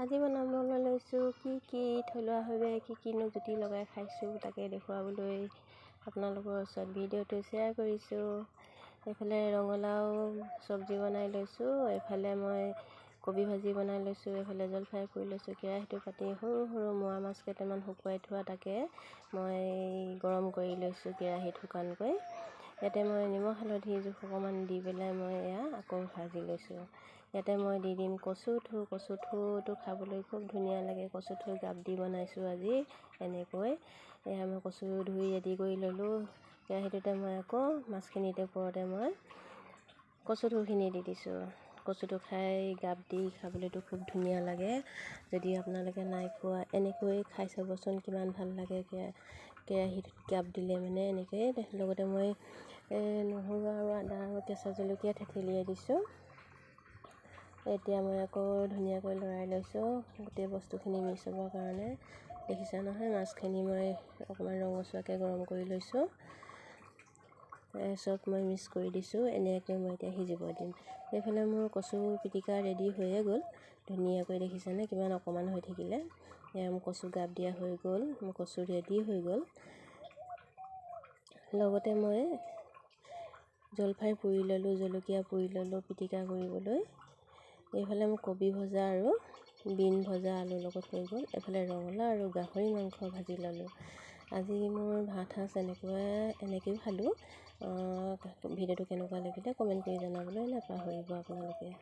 আজি বনাবলৈ লৈছোঁ কি কি থলুৱাভাৱে কি কিনো জুতি লগাই খাইছোঁ তাকে দেখুৱাবলৈ আপোনালোকৰ ওচৰত ভিডিঅ'টো শ্বেয়াৰ কৰিছোঁ। এইফালে ৰঙালাও চব্জি বনাই লৈছোঁ এইফালে মই কবি ভাজি বনাই লৈছোঁ এইফালে জলফাই পুৰি লৈছোঁ কেৰাহীটো পাতি সৰু সৰু মোৱা মাছ কেইটামান শুকুৱাই থোৱা তাকে মই গৰম কৰি লৈছোঁ কেৰাহীত শুকানকৈ। ইয়াতে মই নিমখ হালধি জোখ অকণমান দি পেলাই মই এয়া আকৌ ভাজি লৈছোঁ। ইয়াতে মই দি দিম কচু থু কচু থুটো খাবলৈ খুব ধুনীয়া লাগে। কচু থু গাপ দি বনাইছোঁ আজি এনেকৈ। এয়া মই কচু ধুই ৰেডি কৰি ল'লোঁ। কেৰাহীটোতে মই আকৌ মাছখিনিতে ওপৰতে মই কচু থুখিনি দি দিছোঁ। কচুটো খাই গাপ দি খাবলৈতো খুব ধুনীয়া লাগে। যদি আপোনালোকে নাই খোৱা এনেকৈ খাই চাবচোন কিমান ভাল লাগে কেৰাহীত গাপ দিলে মানে এনেকৈ লগতে মই নহৰু আৰু আদা আৰু কেঁচা জলকীয়া থেতেলিয়াই দিছোঁ। এতিয়া মই আকৌ ধুনীয়াকৈ লৰাই লৈছোঁ গোটেই বস্তুখিনি মিক্স হ'বৰ কাৰণে। দেখিছা নহয় মাছখিনি মই অকণমান ৰঙচুৱাকৈ গৰম কৰি লৈছোঁ। চব মই মিক্স কৰি দিছোঁ এনেকৈ মই এতিয়া সিজিব দিম। এইফালে মোৰ কচু পিটিকা ৰেডি হৈয়ে গ'ল। ধুনীয়াকৈ দেখিছেনে কিমান অকণমান হৈ থাকিলে। এয়া মোৰ কচু গাপ দিয়া হৈ গ'ল মোৰ কচু ৰেডি হৈ গ'ল। লগতে মই জলফাই পুৰি ল'লোঁ জলকীয়া পুৰি ল'লোঁ পিটিকা কৰিবলৈ। এইফালে মোৰ কবি ভজা আৰু বিন ভজা আলুৰ লগত হৈ গ'ল। এইফালে ৰঙালাও আৰু গাহৰি মাংস ভাজি ল'লোঁ। আজি মোৰ ভাত সাঁজ এনেকুৱা এনেকৈও খালোঁ। ভিডিঅ'টো কেনেকুৱা লাগিলে কমেণ্ট কৰি জনাবলৈ নাপাহৰিব আপোনালোকে।